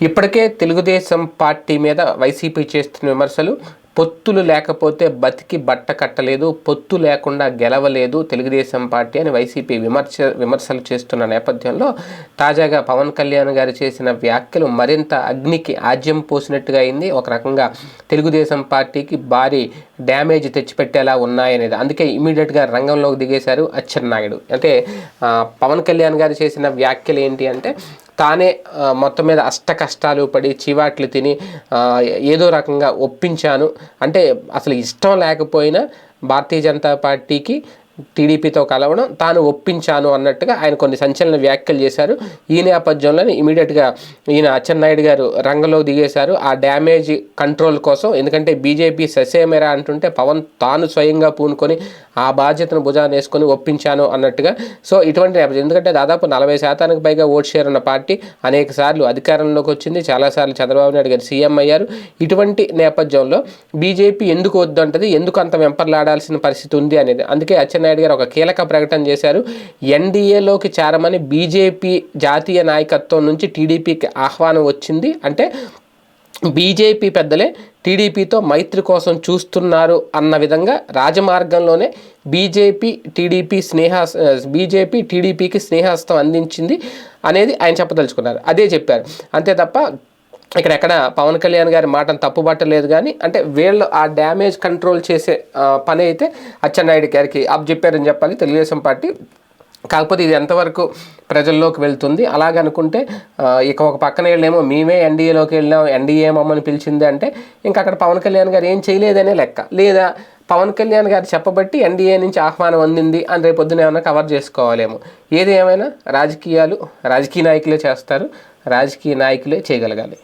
ఇప్పటికే తెలుగుదేశం పార్టీ మీద వైసీపీ చేస్తున్న విమర్శలు పొత్తులు లేకపోతే బతికి బట్ట కట్టలేదు పొత్తు లేకుండా గెలవలేదు తెలుగుదేశం పార్టీ అని వైసీపీ విమర్శ విమర్శలు చేస్తున్న నేపథ్యంలో తాజాగా పవన్ కళ్యాణ్ గారు చేసిన వ్యాఖ్యలు మరింత అగ్నికి ఆజ్యం పోసినట్టుగా అయింది. ఒక రకంగా తెలుగుదేశం పార్టీకి భారీ డ్యామేజ్ తెచ్చిపెట్టేలా ఉన్నాయనేది. అందుకే ఇమీడియట్గా రంగంలోకి దిగేశారు అచ్చెన్నాయుడు. అంటే పవన్ కళ్యాణ్ గారు చేసిన వ్యాఖ్యలు ఏంటి అంటే తానే మొత్తం మీద అష్ట కష్టాలు పడి చివాట్లు తిని ఏదో రకంగా ఒప్పించాను. అంటే అసలు ఇష్టం లేకపోయినా భారతీయ జనతా పార్టీకి టీడీపీతో కలవడం తాను ఒప్పించాను అన్నట్టుగా ఆయన కొన్ని సంచలన వ్యాఖ్యలు చేశారు. ఈ నేపథ్యంలోనే ఇమీడియట్గా ఈయన అచ్చెన్నాయుడు గారు రంగంలో దిగేశారు. ఆ డ్యామేజ్ కంట్రోల్ కోసం ఎందుకంటే బీజేపీ ససేమెరా అంటుంటే పవన్ తాను స్వయంగా పూనుకొని ఆ బాధ్యతను భుజాన్ని వేసుకొని ఒప్పించాను అన్నట్టుగా. సో ఇటువంటి నేపథ్యం. ఎందుకంటే దాదాపు నలభై శాతానికి పైగా ఓట్ షేర్ ఉన్న పార్టీ అనేక సార్లు అధికారంలోకి వచ్చింది. చాలాసార్లు చంద్రబాబు నాయుడు గారు సీఎం అయ్యారు. ఇటువంటి నేపథ్యంలో బీజేపీ ఎందుకు వద్దంటది? ఎందుకు అంత వెంపర్లాడాల్సిన పరిస్థితి ఉంది అనేది. అందుకే అచ్చెన్నాయుడు గారు ఒక కీలక ప్రకటన చేశారు. ఎన్డీఏలోకి చేరమని బీజేపీ జాతీయ నాయకత్వం నుంచి టీడీపీకి ఆహ్వానం వచ్చింది. అంటే బీజేపీ పెద్దలే టీడీపీతో మైత్రి కోసం చూస్తున్నారు అన్న విధంగా రాజమార్గంలోనే బీజేపీ టీడీపీ స్నేహ బీజేపీ టీడీపీకి స్నేహస్తం అందించింది అనేది ఆయన చెప్పదలుచుకున్నారు. అదే చెప్పారు. అంతే తప్ప ఇక్కడ ఎక్కడ పవన్ కళ్యాణ్ గారి మాటను తప్పుబట్టలేదు కానీ అంటే వీళ్ళు ఆ డ్యామేజ్ కంట్రోల్ చేసే పని అయితే అచ్చెన్నాయుడు గారికి అప్ చెప్పారని చెప్పాలి. తెలుగుదేశం పార్టీ కాకపోతే ఇది ఎంతవరకు ప్రజల్లోకి వెళ్తుంది? అలాగనుకుంటే ఇక ఒక పక్కన వెళ్ళేమో మేమే ఎన్డీఏలోకి వెళ్ళాం ఎన్డీఏ మమ్మల్ని పిలిచింది అంటే ఇంకా అక్కడ పవన్ కళ్యాణ్ గారు ఏం చేయలేదనే లెక్క. లేదా పవన్ కళ్యాణ్ గారు చెప్పబట్టి ఎన్డీఏ నుంచి ఆహ్వానం అందింది అని రేపు పొద్దున ఏమైనా కవర్ చేసుకోవాలేమో. ఏది ఏమైనా రాజకీయాలు రాజకీయ నాయకులే చేస్తారు రాజకీయ నాయకులే చేయగలగాలి.